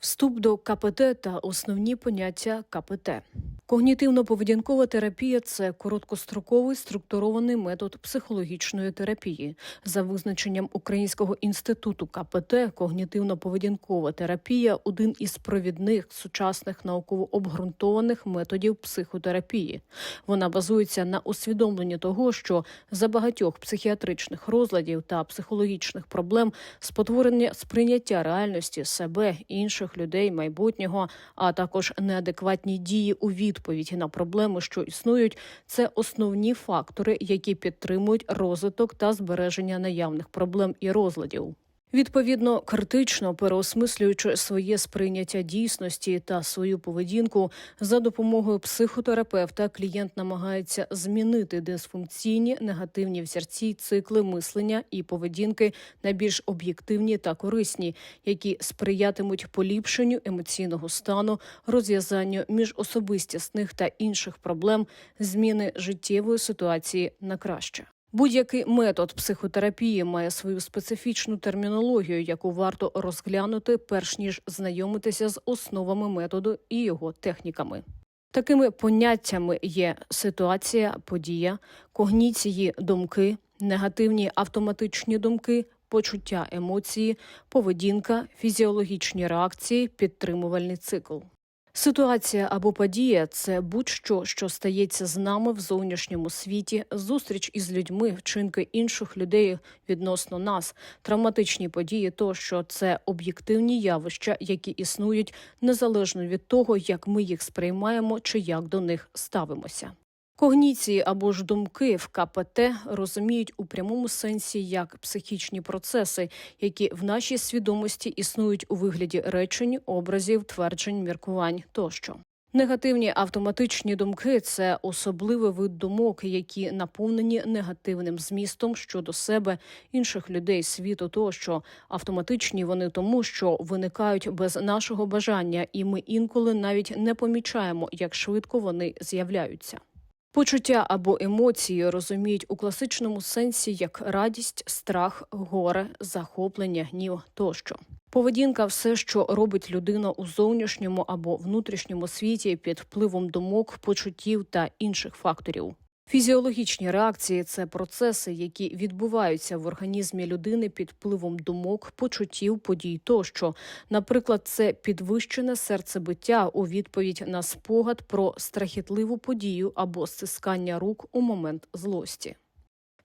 Вступ до КПТ та основні поняття КПТ. Когнітивно-поведінкова терапія це короткостроковий структурований метод психологічної терапії. За визначенням Українського інституту КПТ, когнітивно-поведінкова терапія один із провідних сучасних науково обґрунтованих методів психотерапії. Вона базується на усвідомленні того, що за багатьох психіатричних розладів та психологічних проблем спотворення сприйняття реальності себе, інших людей, майбутнього, а також неадекватні дії у відповідь на проблеми, що існують, це основні фактори, які підтримують розвиток та збереження наявних проблем і розладів. Відповідно, критично переосмислюючи своє сприйняття дійсності та свою поведінку, за допомогою психотерапевта клієнт намагається змінити дисфункційні негативні взірці, цикли мислення і поведінки на більш об'єктивні та корисні, які сприятимуть поліпшенню емоційного стану, розв'язанню міжособистісних та інших проблем, зміни життєвої ситуації на краще. Будь-який метод психотерапії має свою специфічну термінологію, яку варто розглянути, перш ніж знайомитися з основами методу і його техніками. Такими поняттями є ситуація, подія, когніції, думки, негативні автоматичні думки, почуття емоції, поведінка, фізіологічні реакції, підтримувальний цикл. Ситуація або подія це будь-що, що стається з нами в зовнішньому світі, зустріч із людьми, вчинки інших людей відносно нас, травматичні події, то що це об'єктивні явища, які існують незалежно від того, як ми їх сприймаємо чи як до них ставимося. Когніції або ж думки в КПТ розуміють у прямому сенсі як психічні процеси, які в нашій свідомості існують у вигляді речень, образів, тверджень, міркувань тощо. Негативні автоматичні думки це особливий вид думок, які наповнені негативним змістом щодо себе, інших людей, світу тощо. Автоматичні вони тому, що виникають без нашого бажання, і ми інколи навіть не помічаємо, як швидко вони з'являються. Почуття або емоції розуміють у класичному сенсі як радість, страх, горе, захоплення, гнів тощо. Поведінка все, що робить людина у зовнішньому або внутрішньому світі під впливом думок, почуттів та інших факторів. Фізіологічні реакції це процеси, які відбуваються в організмі людини під впливом думок, почуттів, подій тощо. Наприклад, це підвищене серцебиття у відповідь на спогад про страхітливу подію або стискання рук у момент злості.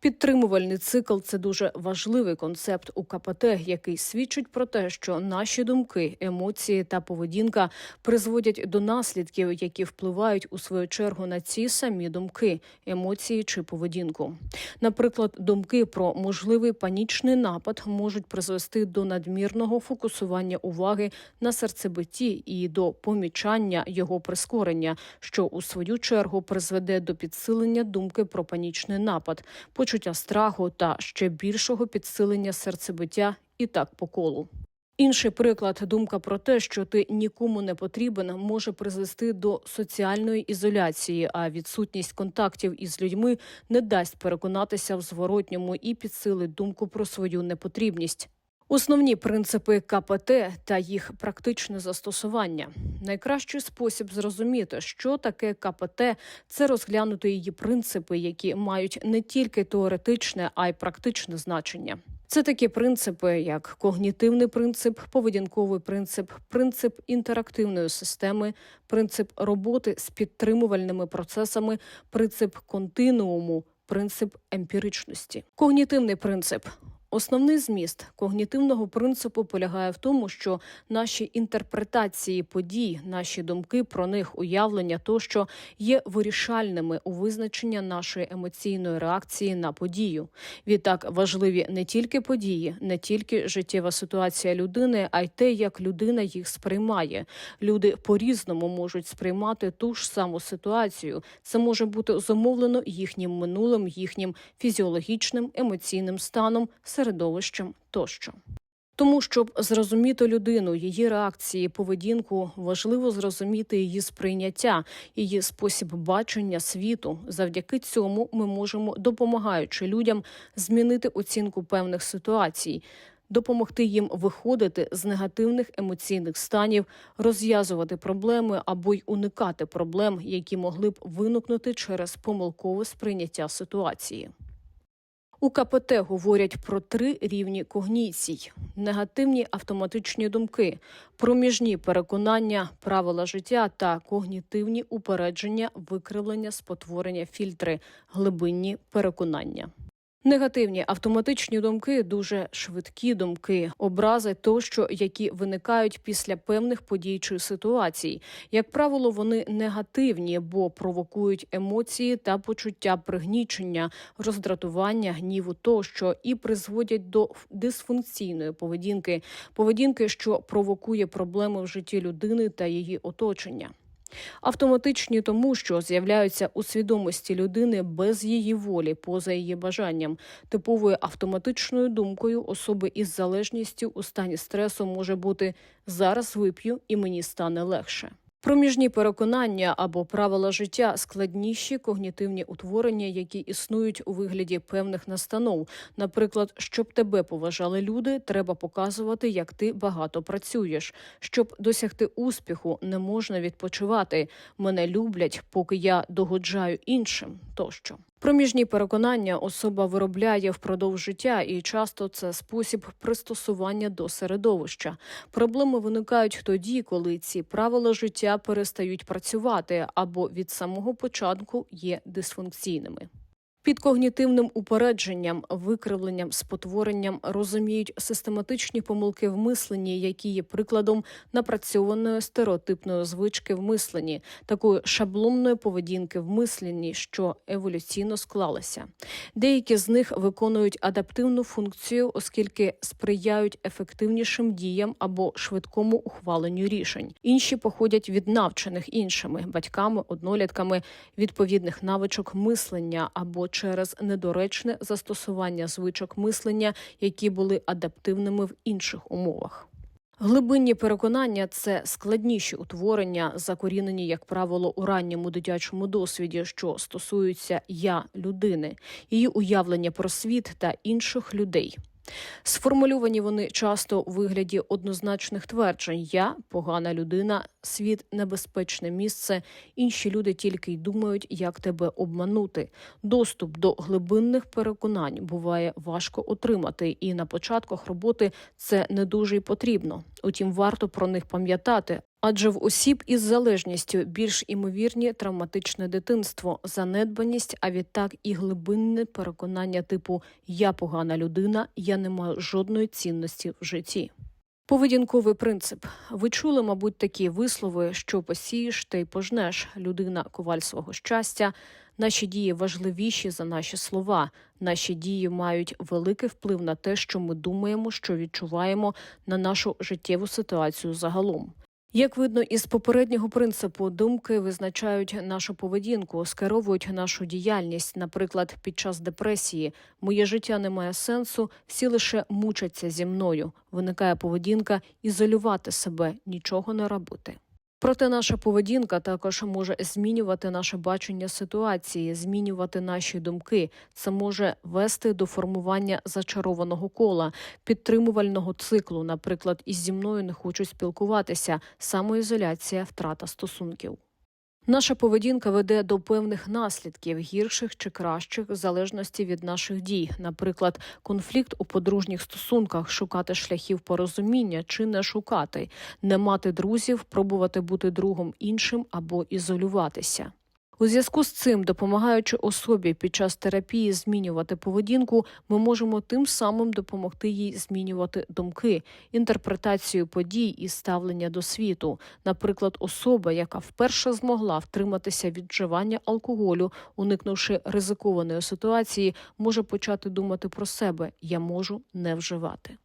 Підтримувальний цикл це дуже важливий концепт у КПТ, який свідчить про те, що наші думки, емоції та поведінка призводять до наслідків, які впливають у свою чергу на ці самі думки, емоції чи поведінку. Наприклад, думки про можливий панічний напад можуть призвести до надмірного фокусування уваги на серцебитті і до помічання його прискорення, що у свою чергу призведе до підсилення думки про панічний напад почуття страху та ще більшого підсилення серцебиття і так по колу. Інший приклад думка про те, що ти нікому не потрібен, може призвести до соціальної ізоляції, а відсутність контактів із людьми не дасть переконатися в зворотньому і підсилить думку про свою непотрібність. Основні принципи КПТ та їх практичне застосування. Найкращий спосіб зрозуміти, що таке КПТ, це розглянути її принципи, які мають не тільки теоретичне, а й практичне значення. Це такі принципи, як когнітивний принцип, поведінковий принцип, принцип інтерактивної системи, принцип роботи з підтримувальними процесами, принцип континууму, принцип емпіричності. Когнітивний принцип Основний зміст когнітивного принципу полягає в тому, що наші інтерпретації подій, наші думки про них, уявлення тощо є вирішальними у визначення нашої емоційної реакції на подію. Відтак важливі не тільки події, не тільки життєва ситуація людини, а й те, як людина їх сприймає. Люди по-різному можуть сприймати ту ж саму ситуацію. Це може бути зумовлено їхнім минулим, їхнім фізіологічним емоційним станом середовищем тощо. Тому, щоб зрозуміти людину, її реакції, поведінку, важливо зрозуміти її сприйняття, її спосіб бачення світу. Завдяки цьому ми можемо, допомагаючи людям, змінити оцінку певних ситуацій. допомогти їм виходити з негативних емоційних станів, розв'язувати проблеми або й уникати проблем, які могли б виникнути через помилкове сприйняття ситуації. У КПТ говорять про три рівні когніцій: негативні автоматичні думки, проміжні переконання, правила життя та когнітивні упередження, викривлення, спотворення, фільтри, глибинні переконання. Негативні автоматичні думки дуже швидкі думки, образи тощо, які виникають після певних подій чи ситуацій. Як правило, вони негативні, бо провокують емоції та почуття пригнічення, роздратування, гніву тощо і призводять до дисфункційної поведінки, поведінки, що провокує проблеми в житті людини та її оточення. Автоматичні тому, що з'являються у свідомості людини без її волі, поза її бажанням, типовою автоматичною думкою особи із залежністю у стані стресу може бути зараз вип'ю і мені стане легше. Проміжні переконання або правила життя складніші когнітивні утворення, які існують у вигляді певних настанов. Наприклад, щоб тебе поважали люди, треба показувати, як ти багато працюєш. Щоб досягти успіху, не можна відпочивати. Мене люблять, поки я догоджаю іншим тощо. Проміжні переконання особа виробляє впродовж життя, і часто це спосіб пристосування до середовища. Проблеми виникають тоді, коли ці правила життя перестають працювати або від самого початку є дисфункційними. Під когнітивним упередженням, викривленням, спотворенням розуміють систематичні помилки в мисленні, які є прикладом напрацьованої стереотипної звички в мисленні, такої шаблонної поведінки в мисленні, що еволюційно склалася. Деякі з них виконують адаптивну функцію, оскільки сприяють ефективнішим діям або швидкому ухваленню рішень. Інші походять від навчених іншими батьками, однолітками відповідних навичок мислення або через недоречне застосування звичок мислення, які були адаптивними в інших умовах. Глибинні переконання це складніші утворення, закорінені, як правило, у ранньому дитячому досвіді, що стосуються я людини, її уявлення про світ та інших людей. Сформульовані вони часто у вигляді однозначних тверджень: я погана людина, світ небезпечне місце. Інші люди тільки й думають, як тебе обманути. Доступ до глибинних переконань буває важко отримати, і на початках роботи це не дуже й потрібно. Утім, варто про них пам'ятати. Адже в осіб із залежністю більш імовірні травматичне дитинство, занедбаність, а відтак і глибинне переконання типу Я погана людина, я не маю жодної цінності в житті. Поведінковий принцип. Ви чули, мабуть, такі вислови, що посієш, та й пожнеш. Людина коваль свого щастя. Наші дії важливіші за наші слова. Наші дії мають великий вплив на те, що ми думаємо, що відчуваємо на нашу життєву ситуацію загалом. Як видно із попереднього принципу, думки визначають нашу поведінку, скеровують нашу діяльність. Наприклад, під час депресії моє життя не має сенсу, всі лише мучаться зі мною. Виникає поведінка ізолювати себе, нічого не робити. Проте наша поведінка також може змінювати наше бачення ситуації, змінювати наші думки. Це може вести до формування зачарованого кола, підтримувального циклу. Наприклад, із зі мною не хочуть спілкуватися, самоізоляція, втрата стосунків. Наша поведінка веде до певних наслідків, гірших чи кращих, в залежності від наших дій. Наприклад, конфлікт у подружніх стосунках, шукати шляхів порозуміння чи не шукати, не мати друзів, пробувати бути другом іншим або ізолюватися. У зв'язку з цим, допомагаючи особі під час терапії змінювати поведінку, ми можемо тим самим допомогти їй змінювати думки, інтерпретацію подій і ставлення до світу. Наприклад, особа, яка вперше змогла втриматися від вживання алкоголю, уникнувши ризикованої ситуації, може почати думати про себе я можу не вживати.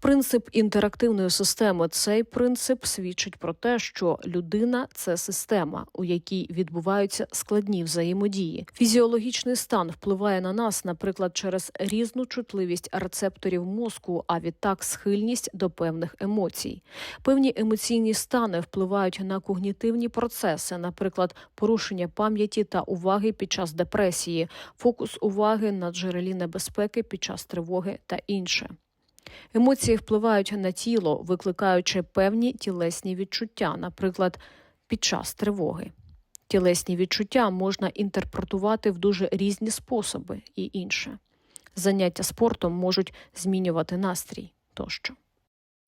Принцип інтерактивної системи цей принцип свідчить про те, що людина це система, у якій відбуваються складні взаємодії. Фізіологічний стан впливає на нас, наприклад, через різну чутливість рецепторів мозку, а відтак схильність до певних емоцій. Певні емоційні стани впливають на когнітивні процеси, наприклад, порушення пам'яті та уваги під час депресії, фокус уваги на джерелі небезпеки під час тривоги та інше. Емоції впливають на тіло, викликаючи певні тілесні відчуття, наприклад, під час тривоги. Тілесні відчуття можна інтерпретувати в дуже різні способи і інше. Заняття спортом можуть змінювати настрій тощо.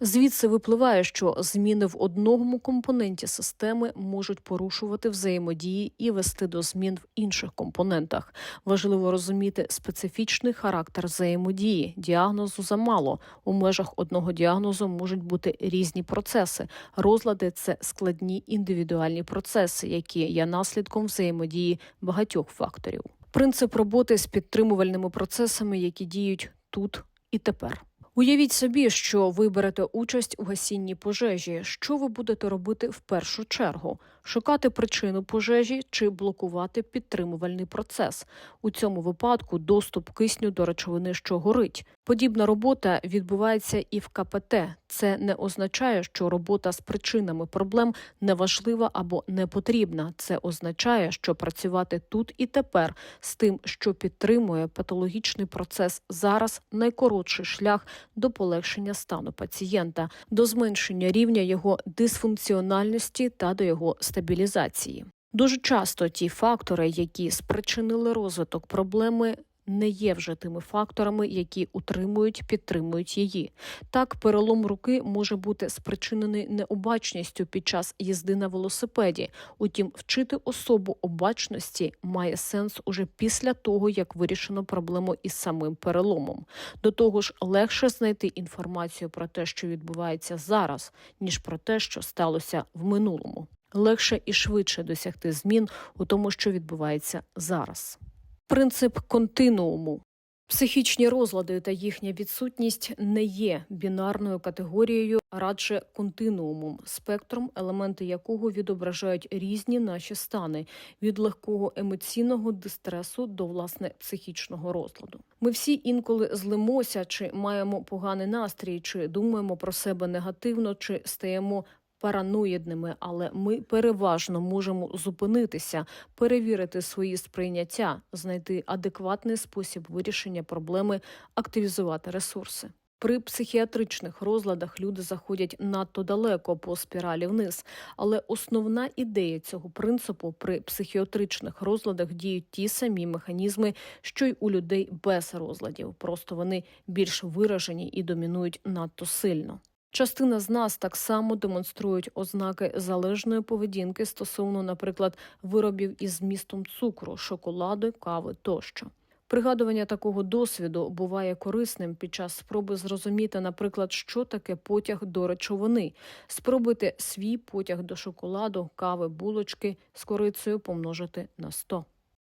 Звідси випливає, що зміни в одному компоненті системи можуть порушувати взаємодії і вести до змін в інших компонентах. Важливо розуміти специфічний характер взаємодії. Діагнозу замало. У межах одного діагнозу можуть бути різні процеси. Розлади це складні індивідуальні процеси, які є наслідком взаємодії багатьох факторів. Принцип роботи з підтримувальними процесами, які діють тут і тепер. Уявіть собі, що ви берете участь у гасінні пожежі. Що ви будете робити в першу чергу? Шукати причину пожежі чи блокувати підтримувальний процес. У цьому випадку доступ кисню до речовини, що горить. Подібна робота відбувається і в КПТ. Це не означає, що робота з причинами проблем неважлива або не потрібна. Це означає, що працювати тут і тепер з тим, що підтримує патологічний процес зараз найкоротший шлях до полегшення стану пацієнта, до зменшення рівня його дисфункціональності та до його стабілізації. Дуже часто ті фактори, які спричинили розвиток проблеми. Не є вже тими факторами, які утримують, підтримують її. Так, перелом руки може бути спричинений необачністю під час їзди на велосипеді. Утім, вчити особу обачності має сенс уже після того, як вирішено проблему із самим переломом. До того ж, легше знайти інформацію про те, що відбувається зараз, ніж про те, що сталося в минулому. Легше і швидше досягти змін у тому, що відбувається зараз. Принцип континууму. Психічні розлади та їхня відсутність не є бінарною категорією, а радше континуумом, спектром, елементи якого відображають різні наші стани від легкого емоційного дистресу до власне психічного розладу. Ми всі інколи злимося, чи маємо поганий настрій, чи думаємо про себе негативно, чи стаємо параноїдними, але ми переважно можемо зупинитися, перевірити свої сприйняття, знайти адекватний спосіб вирішення проблеми, активізувати ресурси. При психіатричних розладах люди заходять надто далеко по спіралі вниз, але основна ідея цього принципу при психіатричних розладах діють ті самі механізми, що й у людей без розладів. Просто вони більш виражені і домінують надто сильно. Частина з нас так само демонструють ознаки залежної поведінки стосовно, наприклад, виробів із змістом цукру, шоколаду, кави тощо. Пригадування такого досвіду буває корисним під час спроби зрозуміти, наприклад, що таке потяг до речовини. Спробуйте свій потяг до шоколаду, кави, булочки з корицею помножити на 100.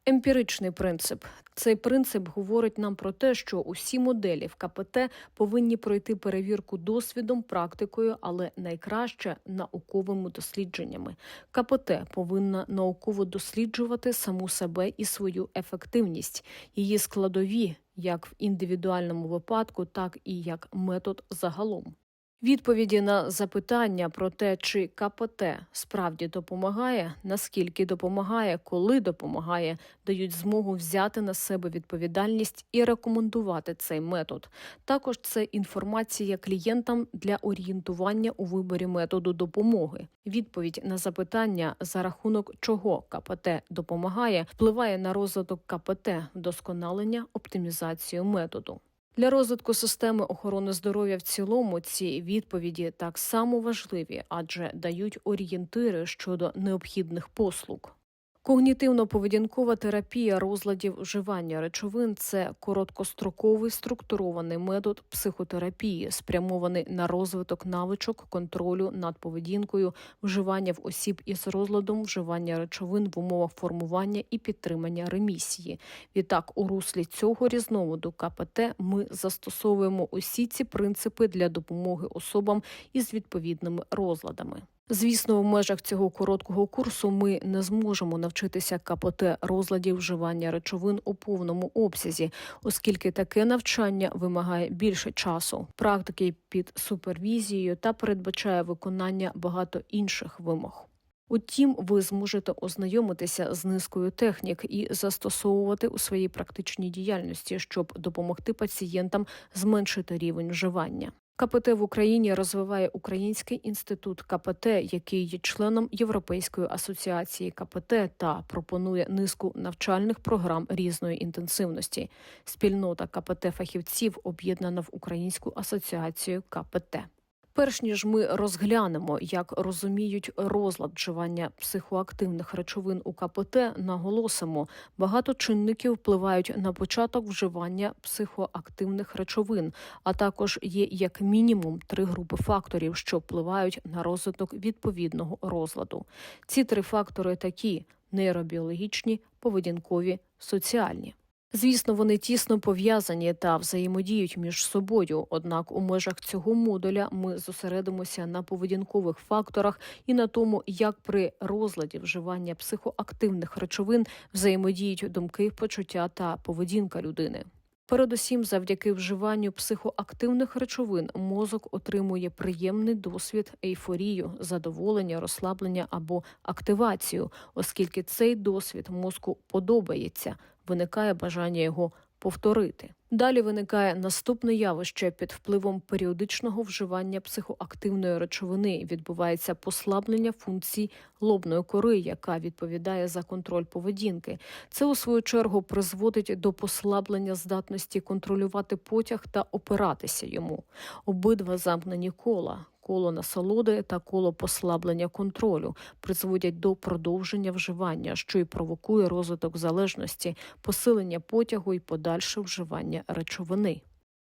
Емпіричний принцип цей принцип говорить нам про те, що усі моделі в КПТ повинні пройти перевірку досвідом, практикою, але найкраще науковими дослідженнями. КПТ повинна науково досліджувати саму себе і свою ефективність, її складові, як в індивідуальному випадку, так і як метод загалом. Відповіді на запитання про те, чи КПТ справді допомагає, наскільки допомагає, коли допомагає, дають змогу взяти на себе відповідальність і рекомендувати цей метод. Також це інформація клієнтам для орієнтування у виборі методу допомоги. Відповідь на запитання, за рахунок чого КПТ допомагає, впливає на розвиток КПТ, вдосконалення, оптимізацію методу. Для розвитку системи охорони здоров'я в цілому ці відповіді так само важливі, адже дають орієнтири щодо необхідних послуг. Когнітивно-поведінкова терапія розладів вживання речовин це короткостроковий структурований метод психотерапії, спрямований на розвиток навичок контролю над поведінкою, вживання в осіб із розладом вживання речовин в умовах формування і підтримання ремісії. Відтак, у руслі цього різновиду КПТ ми застосовуємо усі ці принципи для допомоги особам із відповідними розладами. Звісно, в межах цього короткого курсу ми не зможемо навчитися КПТ розладів вживання речовин у повному обсязі, оскільки таке навчання вимагає більше часу, практики під супервізією та передбачає виконання багато інших вимог. Утім, ви зможете ознайомитися з низкою технік і застосовувати у своїй практичній діяльності, щоб допомогти пацієнтам зменшити рівень вживання. КПТ в Україні розвиває Український інститут КПТ, який є членом Європейської асоціації КПТ та пропонує низку навчальних програм різної інтенсивності. Спільнота КПТ фахівців об'єднана в Українську асоціацію КПТ. Перш ніж ми розглянемо, як розуміють розлад вживання психоактивних речовин у КПТ, наголосимо, багато чинників впливають на початок вживання психоактивних речовин, а також є як мінімум три групи факторів, що впливають на розвиток відповідного розладу. Ці три фактори такі: нейробіологічні, поведінкові, соціальні. Звісно, вони тісно пов'язані та взаємодіють між собою. Однак у межах цього модуля ми зосередимося на поведінкових факторах і на тому, як при розладі вживання психоактивних речовин взаємодіють думки, почуття та поведінка людини. Передусім, завдяки вживанню психоактивних речовин мозок отримує приємний досвід, ейфорію, задоволення, розслаблення або активацію, оскільки цей досвід мозку подобається, виникає бажання його повторити. Далі виникає наступне явище під впливом періодичного вживання психоактивної речовини. Відбувається послаблення функцій лобної кори, яка відповідає за контроль поведінки. Це у свою чергу призводить до послаблення здатності контролювати потяг та опиратися йому. Обидва замкнені кола. Коло насолоди та коло послаблення контролю призводять до продовження вживання, що й провокує розвиток залежності, посилення потягу і подальше вживання речовини.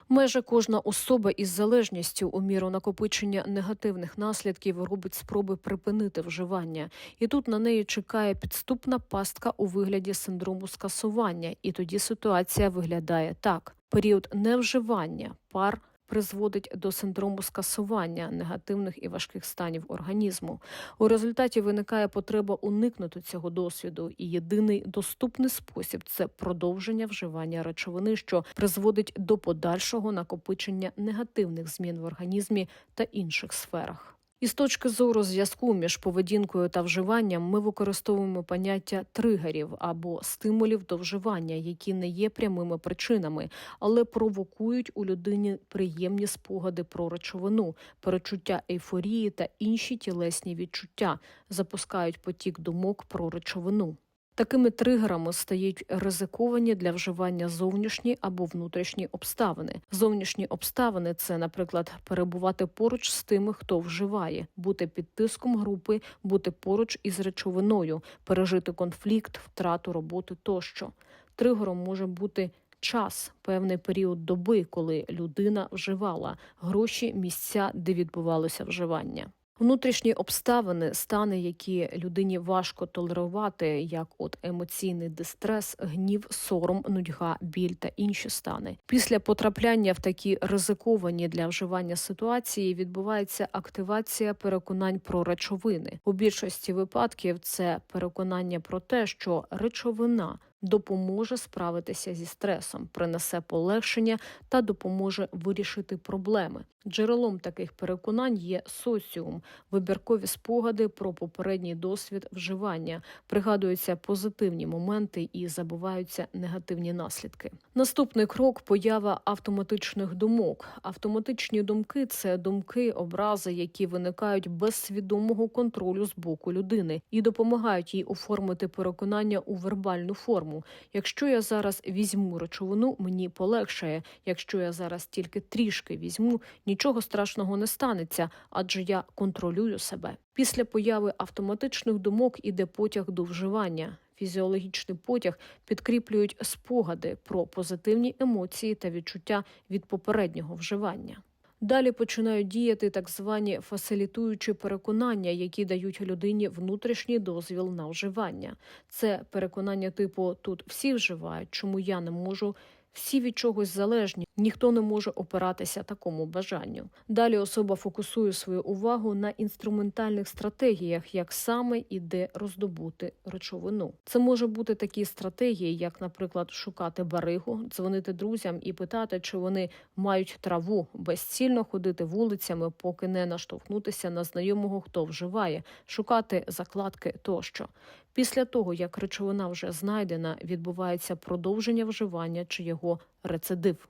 Майже кожна особа із залежністю у міру накопичення негативних наслідків робить спроби припинити вживання, і тут на неї чекає підступна пастка у вигляді синдрому скасування, і тоді ситуація виглядає так: період невживання пар призводить до синдрому скасування негативних і важких станів організму. У результаті виникає потреба уникнути цього досвіду, і єдиний доступний спосіб це продовження вживання речовини, що призводить до подальшого накопичення негативних змін в організмі та інших сферах. І з точки зору зв'язку між поведінкою та вживанням ми використовуємо поняття тригерів або стимулів до вживання, які не є прямими причинами, але провокують у людині приємні спогади про речовину, перечуття ейфорії та інші тілесні відчуття, запускають потік думок про речовину. Такими тригерами стають ризиковані для вживання зовнішні або внутрішні обставини. Зовнішні обставини це, наприклад, перебувати поруч з тими, хто вживає, бути під тиском групи, бути поруч із речовиною, пережити конфлікт, втрату роботи тощо. Тригером може бути час, певний період доби, коли людина вживала гроші, місця, де відбувалося вживання. Внутрішні обставини, стани, які людині важко толерувати, як от емоційний дистрес, гнів, сором, нудьга, біль та інші стани. Після потрапляння в такі ризиковані для вживання ситуації відбувається активація переконань про речовини. У більшості випадків це переконання про те, що речовина допоможе справитися зі стресом, принесе полегшення та допоможе вирішити проблеми. Джерелом таких переконань є соціум, вибіркові спогади про попередній досвід вживання, пригадуються позитивні моменти і забуваються негативні наслідки. Наступний крок поява автоматичних думок. Автоматичні думки це думки, образи, які виникають без свідомого контролю з боку людини і допомагають їй оформити переконання у вербальну форму. Якщо я зараз візьму речовину, мені полегшає. Якщо я зараз тільки трішки візьму, нічого страшного не станеться, адже я контролюю себе. Після появи автоматичних думок іде потяг до вживання. Фізіологічний потяг підкріплюють спогади про позитивні емоції та відчуття від попереднього вживання. Далі починають діяти так звані фасилітуючі переконання, які дають людині внутрішній дозвіл на вживання. Це переконання типу тут всі вживають, чому я не можу. Всі від чогось залежні, Ніхто не може опиратися такому бажанню. Далі особа фокусує свою увагу на інструментальних стратегіях, як саме і де роздобути речовину. Це може бути такі стратегії, як, наприклад, шукати баригу, дзвонити друзям і питати, чи вони мають траву, безцільно ходити вулицями, поки не наштовхнутися на знайомого, хто вживає, шукати закладки тощо. Після того, як речовина вже знайдена, відбувається продовження вживання чи його рецидив.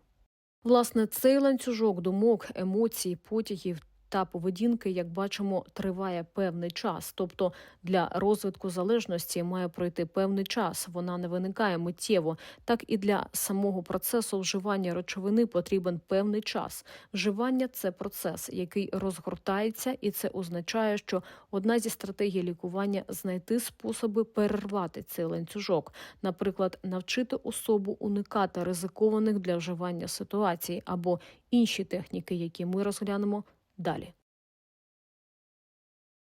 Власне, цей ланцюжок думок, емоцій, потягів та поведінки, як бачимо, триває певний час. Тобто для розвитку залежності має пройти певний час. Вона не виникає миттєво. Так і для самого процесу вживання речовини потрібен певний час. Вживання це процес, який розгортається, і це означає, що одна зі стратегій лікування знайти способи перервати цей ланцюжок, наприклад, навчити особу уникати ризикованих для вживання ситуацій або інші техніки, які ми розглянемо далі.